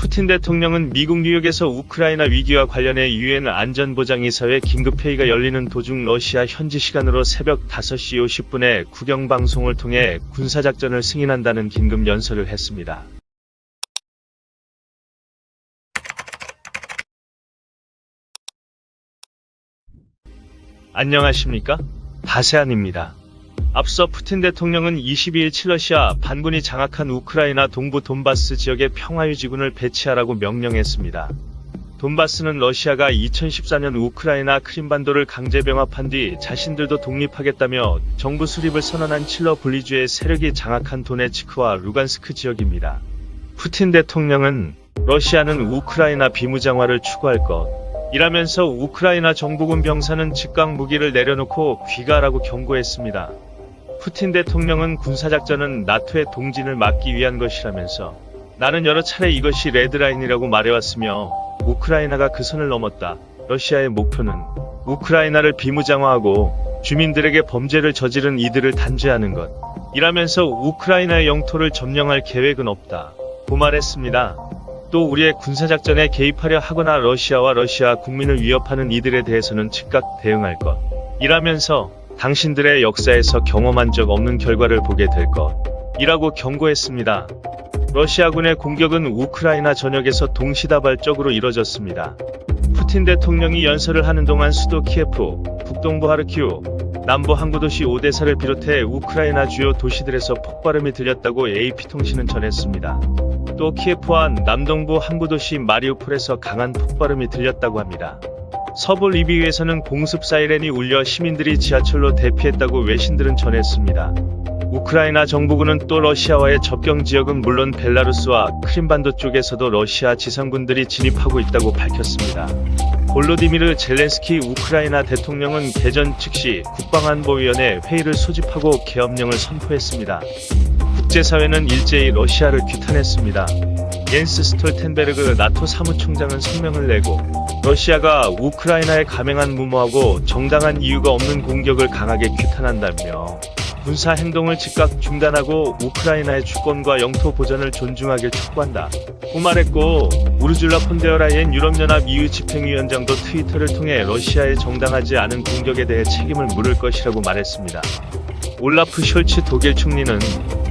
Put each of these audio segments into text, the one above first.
푸틴 대통령은 미국 뉴욕에서 우크라이나 위기와 관련해 유엔 안전보장이사회 긴급회의가 열리는 도중 러시아 현지 시간으로 새벽 5시 50분에 국영방송을 통해 군사작전을 승인한다는 긴급 연설을 했습니다. 안녕하십니까? 다세안입니다. 앞서 푸틴 대통령은 22일 칠러시아 반군이 장악한 우크라이나 동부 돈바스 지역에 평화유지군을 배치하라고 명령했습니다. 돈바스는 러시아가 2014년 우크라이나 크림반도를 강제 병합한 뒤 자신들도 독립하겠다며 정부 수립을 선언한 칠러 분리주의 세력이 장악한 도네츠크와 루간스크 지역입니다. 푸틴 대통령은 러시아는 우크라이나 비무장화를 추구할 것, 이라면서 우크라이나 정부군 병사는 즉각 무기를 내려놓고 귀가하라고 경고했습니다. 푸틴 대통령은 군사작전은 나토의 동진을 막기 위한 것이라면서 나는 여러 차례 이것이 레드라인이라고 말해왔으며 우크라이나가 그 선을 넘었다. 러시아의 목표는 우크라이나를 비무장화하고 주민들에게 범죄를 저지른 이들을 단죄하는 것. 이라면서 우크라이나의 영토를 점령할 계획은 없다. 고 말했습니다. 또 우리의 군사작전에 개입하려 하거나 러시아와 러시아 국민을 위협하는 이들에 대해서는 즉각 대응할 것. 이라면서 당신들의 역사에서 경험한 적 없는 결과를 보게 될 것. 이라고 경고했습니다. 러시아군의 공격은 우크라이나 전역에서 동시다발적으로 이뤄졌습니다. 푸틴 대통령이 연설을 하는 동안 수도 키예프, 북동부 하르키우, 남부 항구 도시 오데사를 비롯해 우크라이나 주요 도시들에서 폭발음이 들렸다고 AP통신은 전했습니다. 또 키예프와 남동부 항구 도시 마리우폴에서 강한 폭발음이 들렸다고 합니다. 서부 리비우에서는 공습 사이렌이 울려 시민들이 지하철로 대피했다고 외신들은 전했습니다. 우크라이나 정부군은 또 러시아와의 접경 지역은 물론 벨라루스와 크림반도 쪽에서도 러시아 지상군들이 진입하고 있다고 밝혔습니다. 볼로디미르 젤렌스키 우크라이나 대통령은 개전 즉시 국방안보위원회 회의를 소집하고 계엄령을 선포했습니다. 국제사회는 일제히 러시아를 규탄했습니다. 옌스 스톨텐베르그 나토 사무총장은 성명을 내고 러시아가 우크라이나에 감행한 무모하고 정당한 이유가 없는 공격을 강하게 규탄한다며 군사 행동을 즉각 중단하고 우크라이나의 주권과 영토 보전을 존중하길 촉구한다. 고 말했고 우르줄라 폰데어라이엔 유럽연합 EU 집행위원장도 트위터를 통해 러시아의 정당하지 않은 공격에 대해 책임을 물을 것이라고 말했습니다. 올라프 숄츠 독일 총리는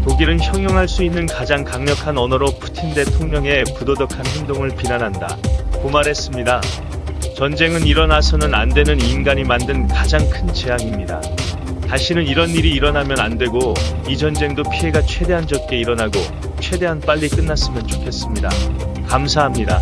독일은 형용할 수 있는 가장 강력한 언어로 푸틴 대통령의 부도덕한 행동을 비난한다. 고 말했습니다. 전쟁은 일어나서는 안 되는 인간이 만든 가장 큰 재앙입니다. 다시는 이런 일이 일어나면 안 되고 이 전쟁도 피해가 최대한 적게 일어나고 최대한 빨리 끝났으면 좋겠습니다. 감사합니다.